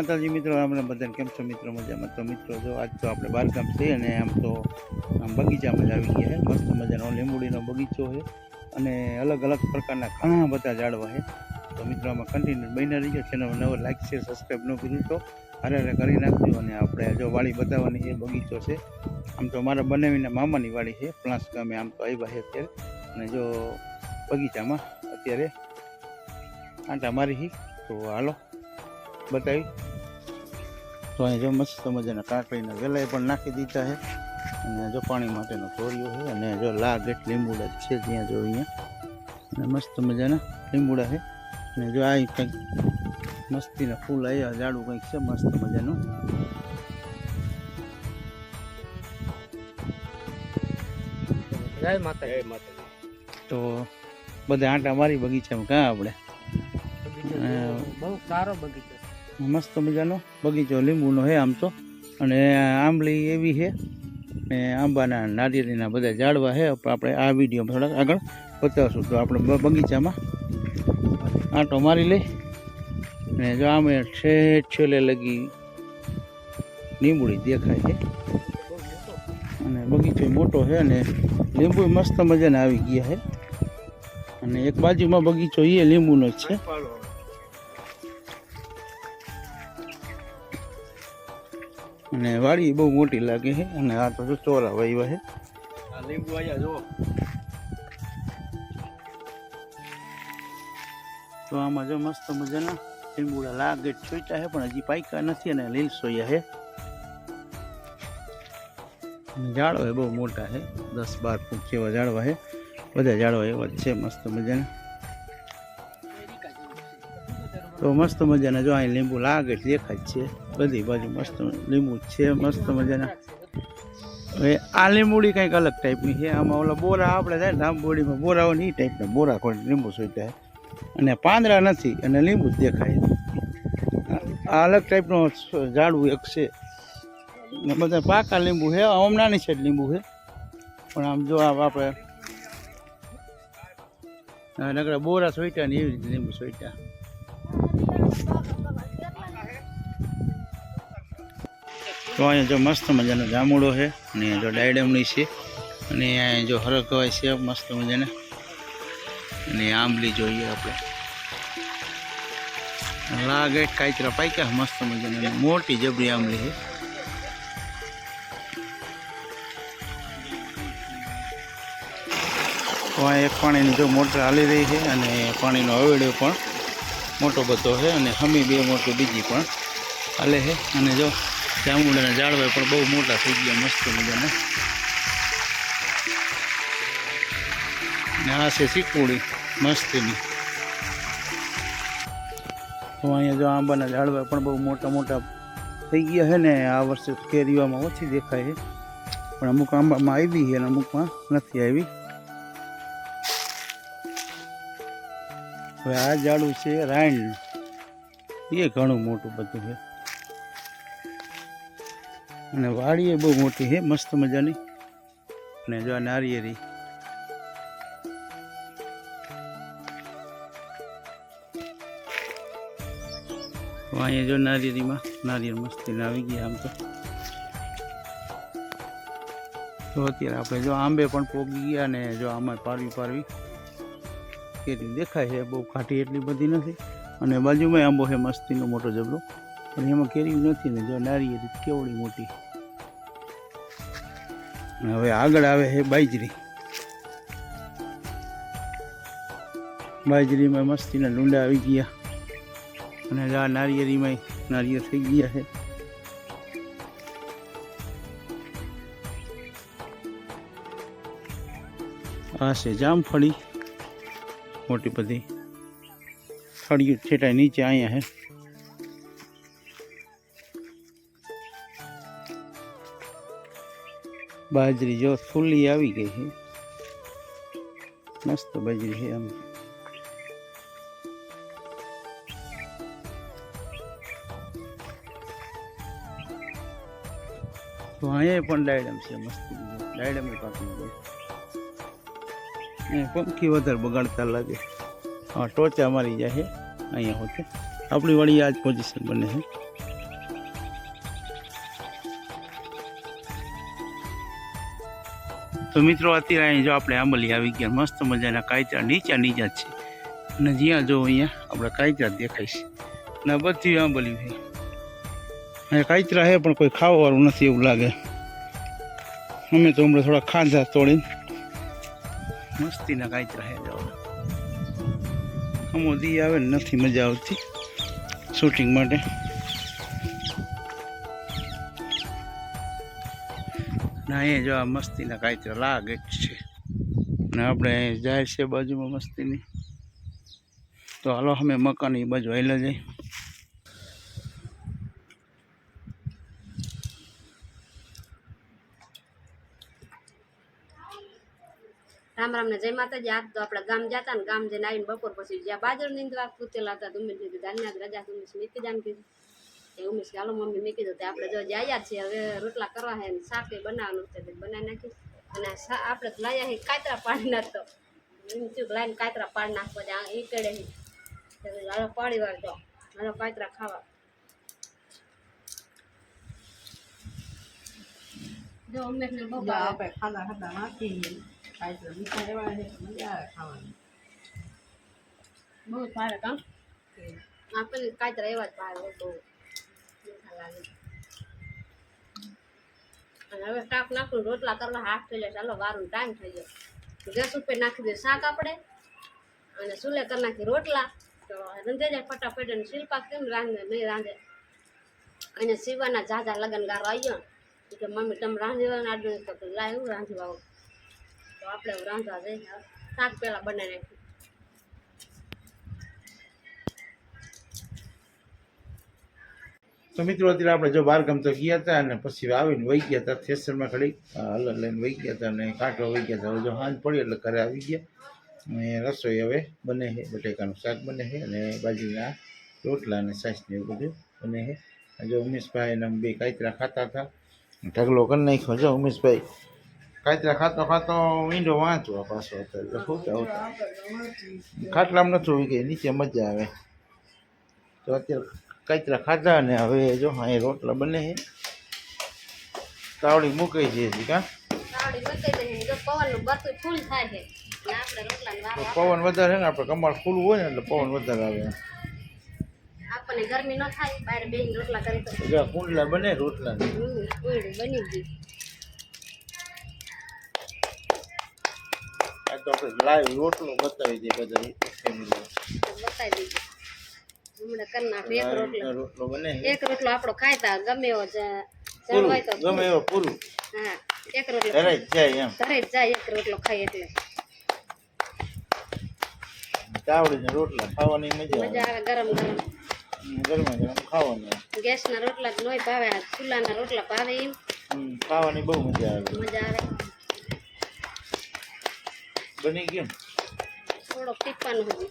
માતાજી મિત્રો, આપણે બધાને કેમ છો મિત્રો? મજામાં? તો મિત્રો, જો આજ તો આપણે બહારગામ છે અને આમ તો આમ બગીચામાં જ આવી ગયા છે. મસ્ત મજાનો લીંબુડીનો બગીચો છે અને અલગ અલગ પ્રકારના ઘણા બધા ઝાડવા છે. તો મિત્રો, આમાં કન્ટિન્યુ રહી રહીજો. ચેનલ નવો લાઈક શેર સબસ્ક્રાઈબ ન કર્યું તો હારે હારે કરી નાખજો અને આપણે જો વાડી બતાવવાની એ બગીચો છે. આમ તો મારા બનાવીને મામાની વાડી છે, પ્લાસ ગામે આમ તો આવ્યા છે અત્યારે. અને જો બગીચામાં અત્યારે આંટા મારી હી તો હાલો, બતાવી. તો અહીં જો મસ્ત મજાના કાકડીના વેલાય પણ નાખી દીધા છે. અને જો પાણી માટેનો ચોરીઓ છે અને જો લાગેટ લીંબુડા છે ત્યાં જો અહીંયા. અને મસ્ત મજાના લીંબુડા છે. અને જો આ કંઈક મસ્તીના ફૂલ આવ્યા ઝાડું કંઈક છે મસ્ત મજાનું. જય માતા જય માતા તો બધા આંટા મારી બગીચામાં કાં આપણે? બહુ સારો બગીચો. મસ્ત મજાનો બગીચો, લીંબુનો છે આમ તો. અને આંબલી એવી છે ને આંબાના નારિયેળીના બધા ઝાડવા છે આપણે આ વિડીયોમાં થોડાક આગળ બતાવશું. તો આપણે બગીચામાં આંટો મારી લઈ. ને જો આમે છે, છેલ્લે લગી લીંબુડી દેખાય છે. અને બગીચો મોટો છે અને લીંબુ મસ્ત મજાના આવી ગયા છે અને એક બાજુમાં બગીચો એ લીંબુનો જ છે. અને વાડી બહુ મોટી લાગે છે અને આ તો ચોરા વાવ્યા છે. લીંબુ તો આમાં જો મસ્ત મજાના લીંબુડા લાગે, છોટા છે, પણ હજી પાયકા નથી અને લીલ સોયા છે. ઝાડવા એ બહુ મોટા છે, દસ બાર ફૂટ જેવા ઝાડવા છે. બધા ઝાડવા એવા જ છે, મસ્ત મજાના. તો મસ્ત મજાના જો અહીં લીંબુ લાગે દેખાય છે. બધી બાજુ મસ્ત લીંબુ છે, મસ્ત મજાના. હવે આ લીંબુડી કંઈક અલગ ટાઈપની છે. આમાં ઓલા બોરા આપણે થાય ધામબોડીમાં બોરાઓની એ ટાઈપના બોરા કોઈ લીંબુ સોચતા અને પાંદડા નથી, અને લીંબુ જ દેખાય આ- અલગ ટાઈપનો ઝાડવું એક છે. ને બધા પાકા લીંબુ છે, આમ નાની છે લીંબુ છે. પણ આમ જો આપણે નકરા બોરા સોઈટા ને એવી રીતે લીંબુ સોઈટા તો અહીંયા જો મસ્ત મજાનો જામુડો છે અને જો ડાયડમની છે. અને અહીંયા જો હરકવાય છે મસ્ત મજાને. અને આંબલી જોઈએ આપણે. લાગે કાચરા પાક્યા મસ્ત મજાની. મોટી જબરી આંબલી છે. તો એક પાણીની જો મોટર હાલી રહી છે અને પાણીનો અવેડ્યો પણ મોટો બધો છે અને હમી બે મોટી બીજી પણ હાલે છે. અને જો જાંબુડાના ઝાડવા પણ બહુ મોટા થઈ ગયા, મસ્ત મજાના. ને આ છે ચીકુડી મસ્તીની. તો અહીંયા જો આંબાના ઝાડવા પણ બહુ મોટા મોટા થઈ ગયા છે ને, આ વર્ષે કેરીઓમાં ઓછી દેખાય છે. પણ અમુક આંબામાં આવી છે અને અમુકમાં નથી આવી. હવે આ ઝાડું છે રાયણનું એ ઘણું મોટું બધું છે. અને વાડી એ બહુ મોટી છે મસ્ત મજાની. અને જો આ નારિયેરી અહીંયા જો નારિયેરીમાં નારિયેળ મસ્તીને આવી ગયા આમ તો. તો અત્યારે આપણે જો આંબે પણ પોગી ગયા ને જો આમાં પારવી પારવી. કેરી દેખાય છે, બહુ કાઠી એટલી બધી નથી. અને બાજુમાં આંબો છે, મસ્તીનો મોટો જબરો પણ એમાં કેરી નથી ને, જો નારિયેરી કેવડી મોટી. હવે આગળ આવે છે બાજરી. બાજરીમાં મસ્તીના ડુંડા આવી ગયા. અને આ નારિયેરીમાં નારિયેળ થઈ ગયા છે. આ છે જામફળી. મોટી બધી ફળિયું છેટાય નીચે અહીંયા હે બાજરી જો ફૂલી આવી ગઈ છે. મસ્ત બાજરી છે આમ. તો અહીંયા પણ ડાયડમ છે મસ્ત. ડાયડમ પાકનું છે. અહીંયા પંખી વધારે બગાડતા લાગે. હા, ટોચા મારી જાય છે. અહીંયા હોતે. આપણી વાળી આ જ પોઝિશન બને છે. તો મિત્રો, અત્યારે અહીં જો આપણે આંબલી આવી ગયા, મસ્ત મજાના કાયચા નીચા નીચા છે. અને જ્યાં જો અહીંયા આપણે કાયચા દેખાય છે. ને બધી આંબલી છે. અહીંયા કાયચરા છે, પણ કોઈ ખાવાવાળું નથી એવું લાગે. અમે તો હમણાં થોડા ખાધા તોડીને મસ્તીના કાયચરા છે જવાના અમો દી આવે નથી મજા આવતી શૂટિંગ માટે. ના અહીંયા જો આ મસ્તીના તો લાગે જ છે. ને આપણે જાય છે બાજુમાં મસ્તીની. તો હાલો અમે મકાન એ બાજુ હાલ્યા જઈ રામ રામ ને જય માતાજી. આજ તો આપણે ગામ જતા ને ગામ જઈને આવીને બપોર પછી જ્યાં બાજર નીંદવા પૂતેલા હતા તમે કીધું ધાન્યા રજા તમે મીકી જાણ કીધું એ ઉમેશ ચાલો મમ્મી મેં કીધું તે આપણે જો જાયા છીએ હવે રોટલા કરવા હે ને શાક એ બનાવવાનું છે. તે બનાવી નાખી અને આપણે લાયા છે કાતરા પાડી નાખતો એમ થયું લાઈને કાતરા પાડી નાખવા ત્યાં ઈકડે કેડે હાલો પાડી વાર હાલો કાતરા ખાવા. જો ઉમેશ ને બહુ જો ભાવે. આપણે ખાધા ખાધા નાખી કાંઈ મીઠા એવા છે મજા આવે ખાવાની. બહુ ભાવે કામ. આપણને કાતરા એવા જ ભાવે બહુ. અને હવે શાક નાખું, રોટલા કરવા હાથ થઈ જાય, ચાલો વારું ટાઈમ થઈ ગયો. ગેસ ઉપર નાખી દે શાક આપણે, અને ચૂલે કરી નાખી રોટલા. તો રંધે જાય ફટાફટ અને શિલ્પા કેમ રાંધે, નહીં રાંધે? અને સીવાના ઝાઝા લગન ગારો આવ્યો કે, મમ્મી, તમે રાંધવા આડું તો લાય, હું રાંધવા આવું. તો આપણે રાંધવા જઈએ. શાક પહેલાં બનાવી નાખ્યું તો મિત્રો, અત્યારે આપણે જો બાર ગમતો ગયા હતા અને પછી આવીને વહી ગયા હતા, થેસરમાં ખડી હલર લઈને વહી ગયા હતા અને કાંટો વહી ગયા હતા. જો હાંજ પડી એટલે ઘરે આવી ગયા. અને રસોઈ હવે બને છે, બટેકાનું શાક બને છે અને બાજરીના રોટલા અને સાસને એવું બધું બને છે. જો ઉમેશભાઈ અને બે કાંતરા ખાતા હતા. ઢગલો કરી નાખ્યો. જો ઉમેશભાઈ કાંતરા ખાતો ખાતો ઈંડો વાંચવા પાછો અત્યારે. તો ખોટા ખાટલામાં નથી ગઈ નીચે મજા આવે. તો અત્યારે કાચરા ખાધા અને હવે જો અહીં રોટલા બને છે. તાવડી છે કાં? મૂકી છે વારો પવન વધારે ને આપણે કમાડ ખુલ્લું હોય ને એટલે પવન વધારે આવે. આપણને ગરમી ન થાય બહાર બેસીને રોટલા કરી તો. કુંડલા બને રોટલા બની ગઈ આ તો આપણે લાઈવ રોટલો બતાવી દઈએ બધા બતાવી દીધી હમણાં કરી નાખ એક રોટલો. બને એક રોટલો આપણો ખાયતા ગમે એવો તો ગમે એવો પૂરું. હા એક રોટલો. ઘરે જાય એમ. ઘરે જાય એક રોટલો એટલે. તાવડીને રોટલા ખાવાની મજા મજા આવે. ગરમ ગરમ. ગરમા ગરમ ખાવાનું. ગેસના રોટલા જ નોય ભાવે ચૂલાના રોટલા ભાવે એમ. ખાવાની બહુ મજા આવે. મજા આવે. બની ગયું? થોડોક ટીપવાનું હજી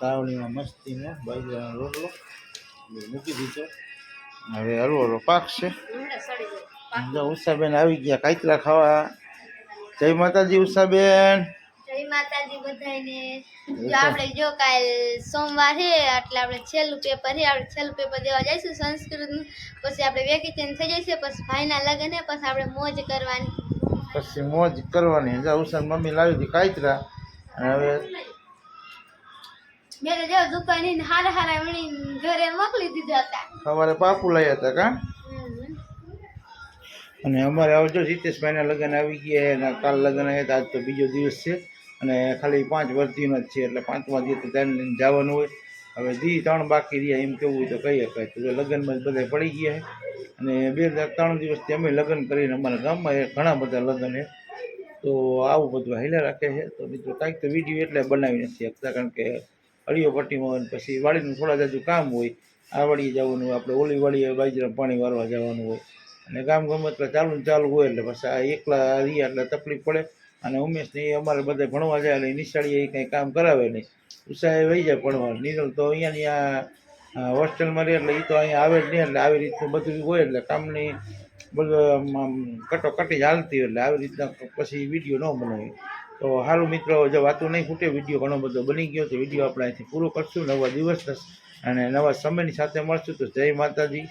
સાવણીમાં મસ્તીનો બાજરાનો રોટલો. એ મૂકી દીધો. હવે હલવો હલવો પાકશે હમણાં સડી જાય જો ઉષાબેન આવી ગયા કાચરા ખાવા. જય માતાજી ઉષાબેન. જય માતાજી બધાને જો આપણે જો કાલ સોમવાર છે એટલે આપણે છેલ્લું પેપર છે આપણે છેલ્લું પેપર દેવા જઈશું સંસ્કૃતનું. પછી આપણે વેકેશન થઈ જશે પછી ભાઈના લગ્ન છે પછી આપણે મોજ કરવાની. પછી મોજ કરવાની. જો ઉષાન મમ્મી લાવી હતી કાચરા અને હવે મેં તો જો દુકાને હારા હારા વણી ઘરે મોકલી દીધા હતા. સવારે પાપુ લાવ્યા હતા કા? અને અમારે હવે જો જીતેશભાઈના લગ્ન આવી ગયા અને કાલ લગ્ન આવ્યા આજ તો બીજો દિવસ છે. અને ખાલી પાંચ વર્ષીનો જ છે એટલે પાંચમા દિવસે ત્રણ લઈને જવાનું હોય. હવે દી ત્રણ બાકી રહ્યા એમ કેવું હોય તો કહી શકાય. તો લગ્નમાં જ બધા પડી ગયા અને બે ત્રણ દિવસથી અમે લગ્ન કરીને અમારા ગામમાં ઘણા બધા લગ્ન છે. તો આવું બધું હાલ્યા રાખે છે. તો મિત્રો કાંઈક તો વીડિયો એટલે બનાવી નથી શકતા કારણ કે અડીઓ પટ્ટીમાં હોય ને પછી વાડીનું થોડા જાજુ કામ હોય, આ વાડીએ જવાનું હોય આપણે ઓલી વાડીએ બાજરા પાણી વારવા જવાનું હોય. અને ગામ ગમે એટલે ચાલુ ને ચાલુ હોય એટલે પછી આ એકલા રહ્યા એટલે તકલીફ પડે. અને ઉમેશને એ અમારે બધા ભણવા જાય એટલે નિશાળીએ એ કંઈ કામ કરાવે નહીં. ઉત્સાહે વહી જાય ભણવા. નીરલ તો અહીંયા ત્યાં હોસ્ટેલમાં રહે એટલે એ તો અહીંયા આવે જ નહીં એટલે આવી રીતનું બધું હોય એટલે કામની બધું કટોકટી જ હાલતી હોય એટલે આવી રીતના પછી વીડિયો ન બનાવી તો સારું મિત્રો, જો વાતું નહીં ફૂટે, વીડિયો ઘણો બધો બની ગયો તો વીડિયો આપણે અહીંથી પૂરો કરશું. નવા દિવસ અને નવા સમયની સાથે મળશું. તો જય માતાજી.